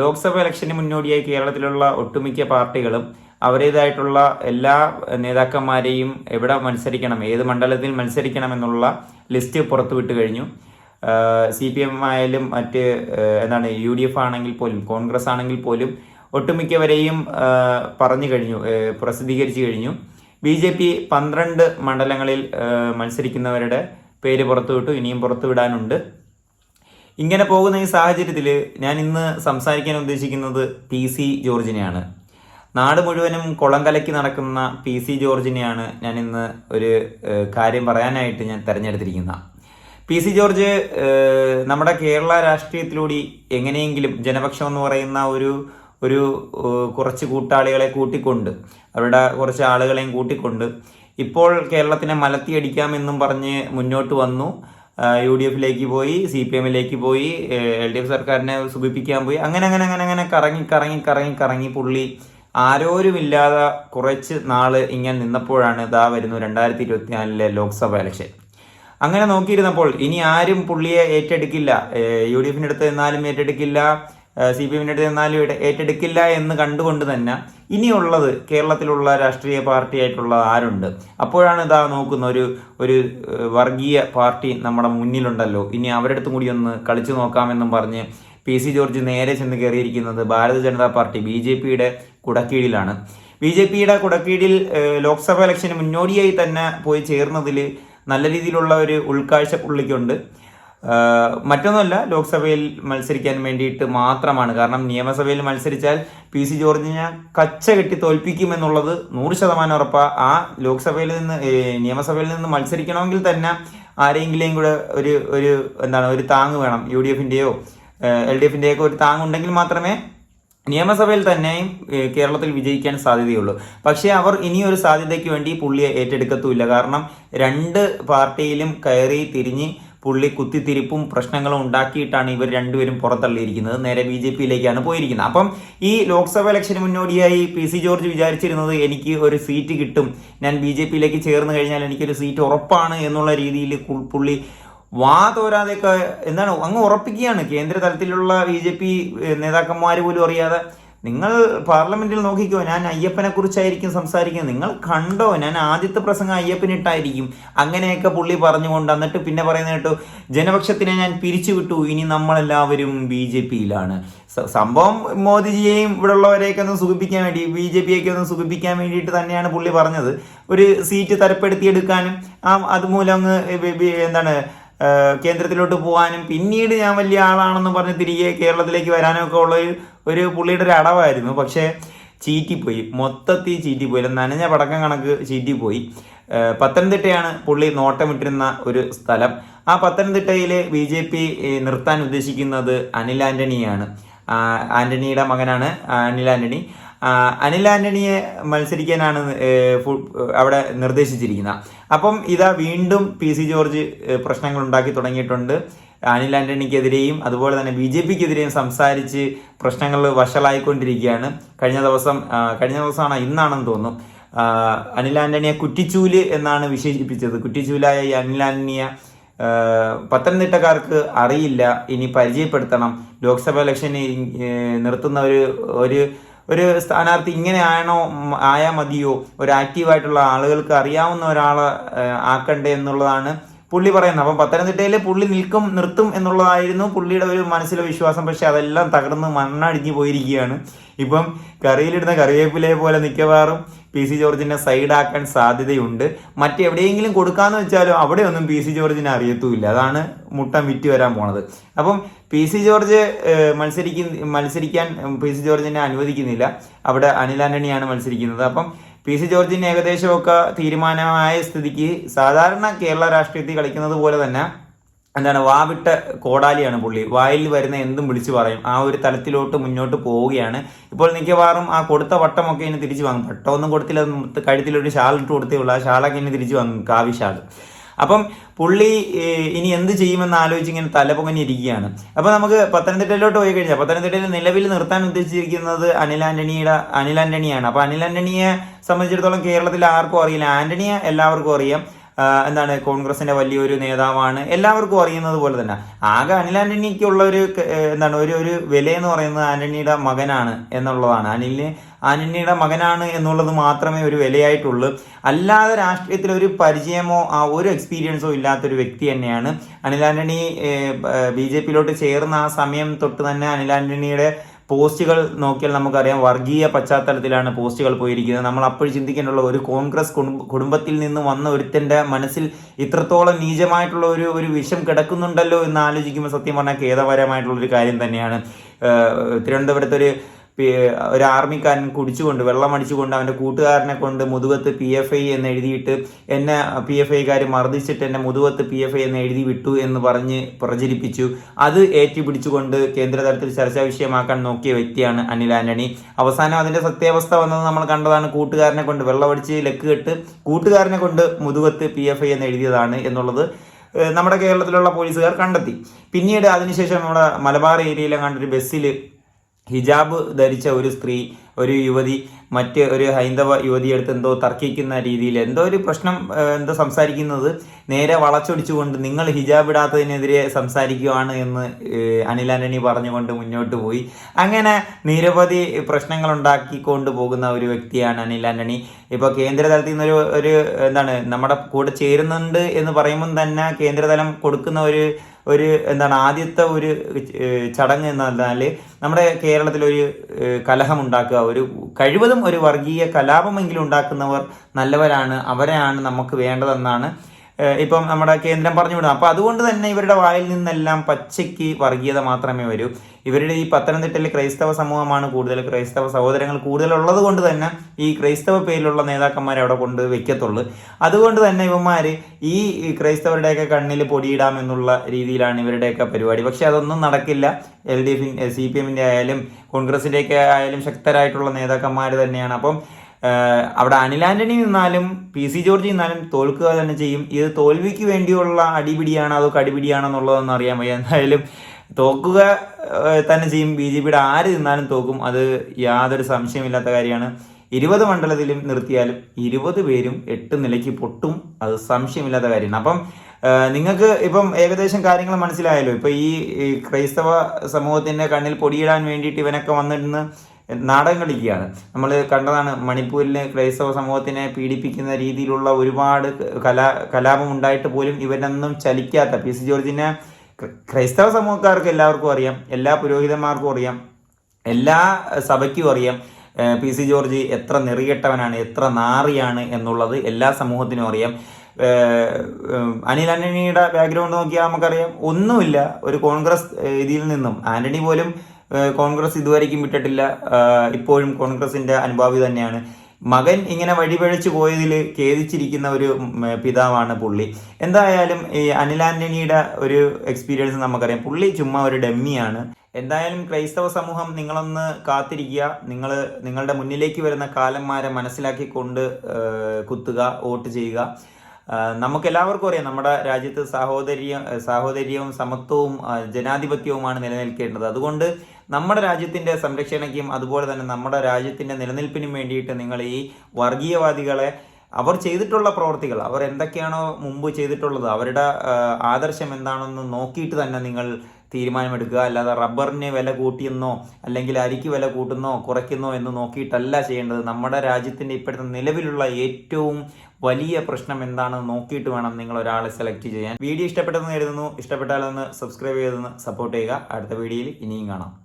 ലോക്സഭ ഇലക്ഷന് മുന്നോടിയായി കേരളത്തിലുള്ള ഒട്ടുമിക്ക പാർട്ടികളും അവരുടേതായിട്ടുള്ള എല്ലാ നേതാക്കന്മാരെയും എവിടെ മത്സരിക്കണം ഏത് മണ്ഡലത്തിൽ മത്സരിക്കണം എന്നുള്ള ലിസ്റ്റ് പുറത്തുവിട്ട് കഴിഞ്ഞു. സി പി എം ആയാലും മറ്റ് എന്താണ് യു ഡി എഫ് ആണെങ്കിൽ പോലും കോൺഗ്രസ് ആണെങ്കിൽ പോലും ഒട്ടുമിക്കവരെയും പറഞ്ഞു കഴിഞ്ഞു പ്രസിദ്ധീകരിച്ചു കഴിഞ്ഞു. ബി ജെ പി പന്ത്രണ്ട് മണ്ഡലങ്ങളിൽ മത്സരിക്കുന്നവരുടെ പേര് പുറത്തുവിട്ടു ഇനിയും പുറത്തുവിടാനുണ്ട്. ഇങ്ങനെ പോകുന്ന ഈ സാഹചര്യത്തിൽ ഞാൻ ഇന്ന് സംസാരിക്കാൻ ഉദ്ദേശിക്കുന്നത് പി സി ജോർജിനെയാണ്. നാട് മുഴുവനും കുളം കലക്കി നടക്കുന്ന പി സി ജോർജിനെയാണ് ഞാൻ ഇന്ന് ഒരു കാര്യം പറയാനായിട്ട് ഞാൻ തിരഞ്ഞെടുത്തിരിക്കുന്ന. പി സി ജോർജ് നമ്മുടെ കേരള രാഷ്ട്രീയത്തിലൂടെ എങ്ങനെയെങ്കിലും ജനപക്ഷം എന്ന് പറയുന്ന ഒരു ഒരു കുറച്ച് കൂട്ടാളികളെ കൂട്ടിക്കൊണ്ട് അവരുടെ കുറച്ച് ആളുകളെയും കൂട്ടിക്കൊണ്ട് ഇപ്പോൾ കേരളത്തിനെ മലത്തിയടിക്കാമെന്നും പറഞ്ഞ് മുന്നോട്ട് വന്നു. യു ഡി എഫിലേക്ക് പോയി സി പി എമ്മിലേക്ക് പോയി എൽ ഡി എഫ് സർക്കാരിനെ സുഖിപ്പിക്കാൻ പോയി. അങ്ങനെ അങ്ങനെ അങ്ങനെ അങ്ങനെ കറങ്ങി കറങ്ങി കറങ്ങി കറങ്ങി പുള്ളി ആരോരുമില്ലാതെ കുറച്ച് നാൾ ഇങ്ങനെ നിന്നപ്പോഴാണ് ഇതാ വരുന്നു രണ്ടായിരത്തി ഇരുപത്തിനാലിലെ ലോക്സഭ ഇലക്ഷൻ. അങ്ങനെ നോക്കിയിരുന്നപ്പോൾ ഇനി ആരും പുള്ളിയെ ഏറ്റെടുക്കില്ല. യു ഡി എഫിന്റെ അടുത്ത് നിന്നാലും ഏറ്റെടുക്കില്ല. സി പി എമ്മിന്റെ അടുത്ത് നിന്നാലും ഇട- ഏറ്റെടുക്കില്ല എന്ന് കണ്ടുകൊണ്ട് തന്നെ ഇനിയുള്ളത് കേരളത്തിലുള്ള രാഷ്ട്രീയ പാർട്ടി ആയിട്ടുള്ള ആരുണ്ട്? അപ്പോഴാണ് ഇതാ നോക്കുന്ന ഒരു ഒരു വർഗീയ പാർട്ടി നമ്മുടെ മുന്നിലുണ്ടല്ലോ. ഇനി അവരുടെ അടുത്തും കൂടി ഒന്ന് കളിച്ചു നോക്കാമെന്നും പറഞ്ഞ് പി സി ജോർജ് നേരെ ചെന്ന് കയറിയിരിക്കുന്നത് Bharatiya Janata party B J പിയുടെ കുടക്കീഴിലാണ്. ബി ജെ പിയുടെ കുടക്കീഴിൽ ലോക്സഭാ ഇലക്ഷന് മുന്നോടിയായി തന്നെ പോയി ചേർന്നതിൽ നല്ല രീതിയിലുള്ള ഒരു ഉൾക്കാഴ്ച പുള്ളിക്കുണ്ട്. മറ്റൊന്നുമല്ല ലോക്സഭയിൽ മത്സരിക്കാൻ വേണ്ടിയിട്ട് മാത്രമാണ്. കാരണം നിയമസഭയിൽ മത്സരിച്ചാൽ പി സി ജോർജിനെ കച്ച കെട്ടി തോൽപ്പിക്കുമെന്നുള്ളത് നൂറ് ശതമാനം ഉറപ്പാ. ആ ലോക്സഭയിൽ നിന്ന് നിയമസഭയിൽ നിന്ന് മത്സരിക്കണമെങ്കിൽ തന്നെ ആരെങ്കിലും കൂടെ ഒരു ഒരു എന്താണ് ഒരു താങ് വേണം. യു ഡി എഫിന്റെയോ എൽ ഡി എഫിന്റെയൊക്കെ ഒരു താങ്ങ് ഉണ്ടെങ്കിൽ മാത്രമേ നിയമസഭയിൽ തന്നെയും കേരളത്തിൽ വിജയിക്കാൻ സാധ്യതയുള്ളൂ. പക്ഷേ അവർ ഇനിയൊരു സാധ്യതയ്ക്ക് വേണ്ടി പുള്ളിയെ ഏറ്റെടുക്കത്തുമില്ല. കാരണം രണ്ട് പാർട്ടിയിലും കയറി തിരിഞ്ഞ് പുള്ളി കുത്തിത്തിരിപ്പും പ്രശ്നങ്ങളും ഉണ്ടാക്കിയിട്ടാണ് ഇവർ രണ്ടുപേരും പുറത്തള്ളിയിരിക്കുന്നത്. നേരെ ബി ജെ പിയിലേക്കാണ് പോയിരിക്കുന്നത്. അപ്പം ഈ ലോക്സഭ ഇലക്ഷന് മുന്നോടിയായി പി സി ജോർജ് വിചാരിച്ചിരുന്നത് എനിക്ക് ഒരു സീറ്റ് കിട്ടും. ഞാൻ ബി ജെ പിയിലേക്ക് ചേർന്ന് കഴിഞ്ഞാൽ എനിക്കൊരു സീറ്റ് ഉറപ്പാണ് എന്നുള്ള രീതിയിൽ പുള്ളി വാ എന്താണ് അങ്ങ് ഉറപ്പിക്കുകയാണ്. കേന്ദ്ര തലത്തിലുള്ള ബി ജെ പി നേതാക്കന്മാർ പോലും അറിയാതെ നിങ്ങൾ പാർലമെന്റിൽ നോക്കിക്കോ ഞാൻ അയ്യപ്പനെ കുറിച്ചായിരിക്കും സംസാരിക്കുന്നത്. നിങ്ങൾ കണ്ടോ ഞാൻ ആദ്യത്തെ പ്രസംഗം അയ്യപ്പനിട്ടായിരിക്കും അങ്ങനെയൊക്കെ പുള്ളി പറഞ്ഞുകൊണ്ട് എന്നിട്ട് പിന്നെ പറയുന്ന കേട്ടോ ജനപക്ഷത്തിനെ ഞാൻ പിരിച്ചുവിട്ടു ഇനി നമ്മളെല്ലാവരും ബി ജെ പിയിലാണ്. സംഭവം മോദിജിയെയും ഇവിടെ ഉള്ളവരെയൊക്കെ ഒന്ന് സുഖിപ്പിക്കാൻ വേണ്ടി ബി ജെ പിയൊക്കെ ഒന്ന് സുഖിപ്പിക്കാൻ വേണ്ടിയിട്ട് തന്നെയാണ് പുള്ളി പറഞ്ഞത്. ഒരു സീറ്റ് തരപ്പെടുത്തിയെടുക്കാനും ആ അതുമൂലം അങ്ങ് എന്താണ് കേന്ദ്രത്തിലോട്ട് പോകാനും പിന്നീട് ഞാൻ വലിയ ആളാണെന്ന് പറഞ്ഞ് തിരികെ കേരളത്തിലേക്ക് വരാനൊക്കെ ഉള്ള ഒരു ഒരു പുള്ളിയുടെ ഒരു അടവായിരുന്നു. പക്ഷേ ചീറ്റിപ്പോയി. മൊത്തത്തിൽ ചീറ്റിപ്പോയി. നനഞ്ഞ പടക്കം കണക്ക് ചീറ്റിപ്പോയി. പത്തനംതിട്ടയാണ് പുള്ളി നോട്ടമിട്ടിരുന്ന ഒരു സ്ഥലം. ആ പത്തനംതിട്ടയിൽ ബി ജെ പി നിർത്താൻ ഉദ്ദേശിക്കുന്നത് അനിൽ ആന്റണിയാണ്. ആന്റണിയുടെ മകനാണ് അനിൽ ആന്റണി. അനിൽ ആന്റണിയെ മത്സരിക്കാനാണ് അവിടെ നിർദ്ദേശിച്ചിരിക്കുന്നത്. അപ്പം ഇതാ വീണ്ടും പി സി ജോർജ് പ്രശ്നങ്ങൾ ഉണ്ടാക്കി തുടങ്ങിയിട്ടുണ്ട്. അനിൽ ആന്റണിക്കെതിരെയും അതുപോലെ തന്നെ ബി ജെ പിക്കെതിരെയും സംസാരിച്ച് പ്രശ്നങ്ങൾ വഷളായിക്കൊണ്ടിരിക്കുകയാണ്. കഴിഞ്ഞ ദിവസം കഴിഞ്ഞ ദിവസമാണ്? ഇന്നാണെന്ന് തോന്നുന്നു. അനിൽ ആന്റണിയെ കുറ്റിച്ചൂൽ എന്നാണ് വിശേഷിപ്പിച്ചത്. കുറ്റിച്ചൂലായ അനിൽ ആന്റണിയെ പത്തനംതിട്ടക്കാർക്ക് അറിയില്ല. ഇനി പരിചയപ്പെടുത്തണം. ലോക്സഭാ ഇലക്ഷന് നിർത്തുന്ന ഒരു ഒരു ഒരു സ്ഥാനാർത്ഥി ഇങ്ങനെ ആണോ ആയാൽ മതിയോ? ഒരു ആക്റ്റീവായിട്ടുള്ള ആളുകൾക്ക് അറിയാവുന്ന ഒരാളെ ആക്കണ്ടേ എന്നുള്ളതാണ് പുള്ളി പറയുന്നത്. അപ്പം പത്തനംതിട്ടയിൽ പുള്ളി നിൽക്കും നിർത്തും എന്നുള്ളതായിരുന്നു പുള്ളിയുടെ ഒരു മനസ്സിലെ വിശ്വാസം. പക്ഷേ അതെല്ലാം തകർന്ന് മണ്ണടിഞ്ഞു പോയിരിക്കുകയാണ്. ഇപ്പം കറിയിലിടുന്ന കറിവേപ്പിലയെ പോലെ മിക്കവാറും പി സി ജോർജിനെ സൈഡാക്കാൻ സാധ്യതയുണ്ട്. മറ്റെവിടെയെങ്കിലും കൊടുക്കാമെന്ന് വെച്ചാലും അവിടെയൊന്നും പി സി ജോർജിനെ അറിയത്തുമില്ല. അതാണ് മുട്ടം വിറ്റ് വരാൻ പോണത്. അപ്പം പി സി ജോർജ് മത്സരിക്കുന്ന മത്സരിക്കാൻ പി സി ജോർജിനെ അനുവദിക്കുന്നില്ല. അവിടെ അനിൽ ആന്റണിയാണ് മത്സരിക്കുന്നത്. അപ്പം പി സി ജോർജിന് ഏകദേശമൊക്കെ തീരുമാനമായ സ്ഥിതിക്ക് സാധാരണ കേരള രാഷ്ട്രീയത്തിൽ കളിക്കുന്നത് പോലെ തന്നെ എന്താണ് വാവിട്ട കോടാലിയാണ് പുള്ളി. വായിൽ വരുന്ന എന്തും വിളിച്ചു പറയും. ആ ഒരു തലത്തിലോട്ട് മുന്നോട്ട് പോവുകയാണ്. ഇപ്പോൾ മിക്കവാറും ആ കൊടുത്ത വട്ടമൊക്കെ ഇനി തിരിച്ചു വാങ്ങും. വട്ടമൊന്നും കൊടുത്തില്ല. കഴുത്തിലൊരു ഷാൾ ഇട്ട് കൊടുത്തേ ഉള്ളൂ. ആ ഷാളൊക്കെ ഇനി തിരിച്ചു വാങ്ങും. കാവി ഷാൾ. അപ്പം പുള്ളി ഇനി എന്ത് ചെയ്യുമെന്ന് ആലോചിച്ച് ഇങ്ങനെ തലപൊങ്ങനിരിക്കുകയാണ് അപ്പോൾ നമുക്ക് പത്തനംതിട്ടയിലോട്ട് പോയി കഴിഞ്ഞാൽ പത്തനംതിട്ടയിൽ നിലവിൽ നിർത്താൻ ഉദ്ദേശിച്ചിരിക്കുന്നത് അനിൽ ആന്റണിയുടെ അനിൽ ആന്റണിയാണ്. അപ്പൊ അനിൽ ആന്റണിയെ സംബന്ധിച്ചിടത്തോളം കേരളത്തിൽ ആർക്കും അറിയില്ല. ആന്റണിയെ എല്ലാവർക്കും അറിയാം. എന്താണ് കോൺഗ്രസിന്റെ വലിയൊരു നേതാവാണ്. എല്ലാവർക്കും അറിയുന്നത് പോലെ തന്നെ. ആകെ അനിൽ ആന്റണിക്കുള്ള ഒരു എന്താണ് ഒരു ഒരു വില എന്ന് പറയുന്നത് ആന്റണിയുടെ മകനാണ് എന്നുള്ളതാണ്. അനിലിന് ആന്റണിയുടെ മകനാണ് എന്നുള്ളത് മാത്രമേ ഒരു വിലയായിട്ടുള്ളൂ. അല്ലാതെ രാഷ്ട്രീയത്തിൽ ഒരു പരിചയമോ ആ ഒരു എക്സ്പീരിയൻസോ ഇല്ലാത്തൊരു വ്യക്തി തന്നെയാണ് അനിൽ ആന്റണി. ബി ജെ പിയിലോട്ട് ചേർന്ന ആ സമയം തൊട്ട് തന്നെ അനിൽ ആന്റണിയുടെ പോസ്റ്റുകൾ നോക്കിയാൽ നമുക്കറിയാം വർഗീയ പശ്ചാത്തലത്തിലാണ് പോസ്റ്റുകൾ പോയിരിക്കുന്നത്. നമ്മൾ അപ്പോൾ ചിന്തിക്കേണ്ടുള്ള ഒരു കോൺഗ്രസ് കുടുംബത്തിൽ നിന്ന് വന്ന ഒരുത്തന്റെ മനസ്സിൽ ഇത്രത്തോളം നീചമായിട്ടുള്ള ഒരു ഒരു വിഷം കിടക്കുന്നുണ്ടല്ലോ എന്ന് ആലോചിക്കുമ്പോൾ സത്യം പറഞ്ഞാൽ ഖേദപരമായിട്ടുള്ള ഒരു കാര്യം തന്നെയാണ്. തിരുവനന്തപുരത്തൊരു ഒരു ആർമിക്കാരൻ കുടിച്ചുകൊണ്ട് വെള്ളം അടിച്ചുകൊണ്ട് അവന്റെ കൂട്ടുകാരനെ കൊണ്ട് മുതുകത്ത് പി എഫ് ഐ എന്ന് എഴുതിയിട്ട് എന്നെ പി എഫ് ഐക്കാർ മർദ്ദിച്ചിട്ട് എന്നെ മുതുകത്ത് പി എഫ് ഐ എന്ന് എഴുതി വിട്ടു എന്ന് പറഞ്ഞ് പ്രചരിപ്പിച്ചു. അത് ഏറ്റുപിടിച്ചുകൊണ്ട് കേന്ദ്ര തലത്തിൽ ചർച്ചാ വിഷയമാക്കാൻ നോക്കിയ വ്യക്തിയാണ് അനിൽ ആന്റണി. അവസാനം അതിന്റെ സത്യാവസ്ഥ വന്നത് നമ്മൾ കണ്ടതാണ്. കൂട്ടുകാരനെ കൊണ്ട് വെള്ളമടിച്ച് ലെക്ക് കെട്ട് കൂട്ടുകാരനെ കൊണ്ട് മുതുകത്ത് പി എഫ് ഐ എന്ന് എഴുതിയതാണ് എന്നുള്ളത് നമ്മുടെ കേരളത്തിലുള്ള പോലീസുകാർ കണ്ടെത്തി. പിന്നീട് അതിനുശേഷം നമ്മുടെ മലബാർ ഏരിയയിലെ കണ്ടൊരു ബസ്സിൽ ഹിജാബ് ധരിച്ച ഒരു സ്ത്രീ ഒരു യുവതി മറ്റ് ഒരു ഹൈന്ദവ യുവതിയെടുത്ത് എന്തോ തർക്കിക്കുന്ന രീതിയിൽ എന്തോ ഒരു പ്രശ്നം എന്തോ സംസാരിക്കുന്നത് നേരെ വളച്ചൊടിച്ചുകൊണ്ട് നിങ്ങൾ ഹിജാബ് ഇടാത്തതിനെതിരെ സംസാരിക്കുകയാണ് എന്ന് അനിൽ ആന്റണി പറഞ്ഞുകൊണ്ട് മുന്നോട്ട് പോയി. അങ്ങനെ നിരവധി പ്രശ്നങ്ങൾ ഉണ്ടാക്കിക്കൊണ്ട് പോകുന്ന ഒരു വ്യക്തിയാണ് അനിൽ ആന്റണി. ഇപ്പോൾ കേന്ദ്രതലത്തിൽ നിന്നൊരു ഒരു എന്താണ് നമ്മുടെ കൂടെ ചേരുന്നുണ്ട് എന്ന് പറയുമ്പം തന്നെ കേന്ദ്രതലം കൊടുക്കുന്ന ഒരു ഒരു എന്താണ് ആദ്യത്തെ ഒരു ചടങ്ങ് എന്ന് പറഞ്ഞാൽ നമ്മുടെ കേരളത്തിൽ ഒരു കലഹം ഉണ്ടാക്കുക ഒരു കഴിവതും ഒരു വർഗീയ കലാപമെങ്കിലും ഉണ്ടാക്കുന്നവർ നല്ലവരാണ്. അവരെയാണ് നമുക്ക് വേണ്ടതെന്നാണ് ഇപ്പം നമ്മുടെ കേന്ദ്രം പറഞ്ഞു വിടുന്നത് അപ്പോൾ അതുകൊണ്ട് തന്നെ ഇവരുടെ വായിൽ നിന്നെല്ലാം പച്ചയ്ക്ക് വർഗീയത മാത്രമേ വരൂ. ഇവരുടെ ഈ പത്തനംതിട്ടയിലെ ക്രൈസ്തവ സമൂഹമാണ് കൂടുതൽ ക്രൈസ്തവ സഹോദരങ്ങൾ കൂടുതലുള്ളത് കൊണ്ട് തന്നെ ഈ ക്രൈസ്തവ പേരിലുള്ള നേതാക്കന്മാരെ അവിടെ കൊണ്ട് വെക്കത്തുള്ളൂ. അതുകൊണ്ട് തന്നെ ഇവന്മാർ ഈ ക്രൈസ്തവരുടെയൊക്കെ കണ്ണിൽ പൊടിയിടാമെന്നുള്ള രീതിയിലാണ് ഇവരുടെയൊക്കെ പരിപാടി. പക്ഷെ അതൊന്നും നടക്കില്ല. എൽ ഡി എഫിൻ സി പി എമ്മിന്റെ ആയാലും കോൺഗ്രസിന്റെയൊക്കെ ആയാലും ശക്തരായിട്ടുള്ള നേതാക്കന്മാർ തന്നെയാണ്. അപ്പം അവിടെ അനിൽ ആന്റണി നിന്നാലും പി സി ജോർജ് നിന്നാലും തോൽക്കുക തന്നെ ചെയ്യും. ഇത് തോൽവിക്ക് വേണ്ടിയുള്ള അടിപിടിയാണോ അതോ കടിപിടിയാണോ എന്നുള്ളതൊന്നും അറിയാൻ വയ്യ. എന്തായാലും തോക്കുക തന്നെ ചെയ്യും. ബി ജെ പിയുടെ ആര് നിന്നാലും തോക്കും. അത് യാതൊരു സംശയമില്ലാത്ത കാര്യമാണ്. ഇരുപത് മണ്ഡലത്തിലും നിർത്തിയാലും ഇരുപത് പേരും എട്ട് നിലയ്ക്ക് പൊട്ടും. അത് സംശയമില്ലാത്ത കാര്യമാണ്. അപ്പം നിങ്ങൾക്ക് ഇപ്പം ഏകദേശം കാര്യങ്ങൾ മനസ്സിലായല്ലോ. ഇപ്പൊ ഈ ക്രൈസ്തവ സമൂഹത്തിന്റെ കണ്ണിൽ പൊടിയിടാൻ വേണ്ടിയിട്ട് ഇവനൊക്കെ വന്നിരുന്ന് നാടകം കളിക്കുകയാണ്. നമ്മൾ കണ്ടതാണ് മണിപ്പൂരിലെ ക്രൈസ്തവ സമൂഹത്തിനെ പീഡിപ്പിക്കുന്ന രീതിയിലുള്ള ഒരുപാട് കലാ കലാപം ഉണ്ടായിട്ട് പോലും ഇവരൊന്നും ചലിക്കാത്ത പി സി ജോർജിനെ ക്രൈസ്തവ സമൂഹക്കാർക്ക് എല്ലാവർക്കും അറിയാം എല്ലാ പുരോഹിതന്മാർക്കും അറിയാം എല്ലാ സഭയ്ക്കും അറിയാം പി സി ജോർജ് എത്ര നെറികെട്ടവനാണ് എത്ര നാറിയാണ് എന്നുള്ളത് എല്ലാ സമൂഹത്തിനും അറിയാം. അനിൽ ആന്റണിയുടെ ബാക്ക്ഗ്രൗണ്ട് നോക്കിയാൽ നമുക്കറിയാം ഒന്നുമില്ല ഒരു കോൺഗ്രസ് ഇതിൽ നിന്നും ആന്റണി പോലും കോൺഗ്രസ് ഇതുവരെയ്ക്കും വിട്ടിട്ടില്ല. ഇപ്പോഴും കോൺഗ്രസിന്റെ അനുഭാവി തന്നെയാണ്. മകൻ ഇങ്ങനെ വഴിപഴച്ചു പോയതിൽ ഖേദിച്ചിരിക്കുന്ന ഒരു പിതാവാണ് പുള്ളി. എന്തായാലും ഈ അനിൽ ആന്റണിയുടെ ഒരു എക്സ്പീരിയൻസ് നമുക്കറിയാം. പുള്ളി ചുമ്മാ ഒരു ഡമ്മിയാണ്. എന്തായാലും ക്രൈസ്തവ സമൂഹം നിങ്ങളൊന്ന് കാത്തിരിക്കുക. നിങ്ങൾ നിങ്ങളുടെ മുന്നിലേക്ക് വരുന്ന കാലന്മാരെ മനസ്സിലാക്കിക്കൊണ്ട് കുത്തുക വോട്ട് ചെയ്യുക. ആഹ് നമുക്ക് എല്ലാവർക്കും അറിയാം നമ്മുടെ രാജ്യത്ത് സാഹോദര്യ സാഹോദര്യവും സമത്വവും ജനാധിപത്യവുമാണ് നിലനിൽക്കേണ്ടത്. അതുകൊണ്ട് നമ്മുടെ രാജ്യത്തിന്റെ സംരക്ഷണയ്ക്കും അതുപോലെ തന്നെ നമ്മുടെ രാജ്യത്തിന്റെ നിലനിൽപ്പിനും വേണ്ടിയിട്ട് നിങ്ങൾ ഈ വർഗീയവാദികളെ അവർ ചെയ്തിട്ടുള്ള പ്രവർത്തികൾ അവർ എന്തൊക്കെയാണോ മുമ്പ് ചെയ്തിട്ടുള്ളത് അവരുടെ ആദർശം എന്താണെന്ന് നോക്കിയിട്ട് തന്നെ നിങ്ങൾ തീരുമാനമെടുക്കുക. അല്ലാതെ റബ്ബറിന് വില കൂട്ടിയെന്നോ അല്ലെങ്കിൽ അരിക്ക് വില കൂട്ടുന്നോ കുറയ്ക്കുന്നോ എന്ന് നോക്കിയിട്ടല്ല ചെയ്യേണ്ടത്. നമ്മുടെ രാജ്യത്തിന്റെ ഇപ്പോഴത്തെ നിലവിലുള്ള ഏറ്റവും വലിയ പ്രശ്നം എന്താണെന്ന് നോക്കിയിട്ട് വേണം നിങ്ങൾ ഒരാളെ സെലക്ട് ചെയ്യാൻ. വീഡിയോ ഇഷ്ടപ്പെട്ടെന്ന് കരുതുന്നു. ഇഷ്ടപ്പെട്ടാലൊന്ന് സബ്സ്ക്രൈബ് ചെയ്തൊന്ന് സപ്പോർട്ട് ചെയ്യുക. അടുത്ത വീഡിയോയിൽ ഇനിയും കാണാം.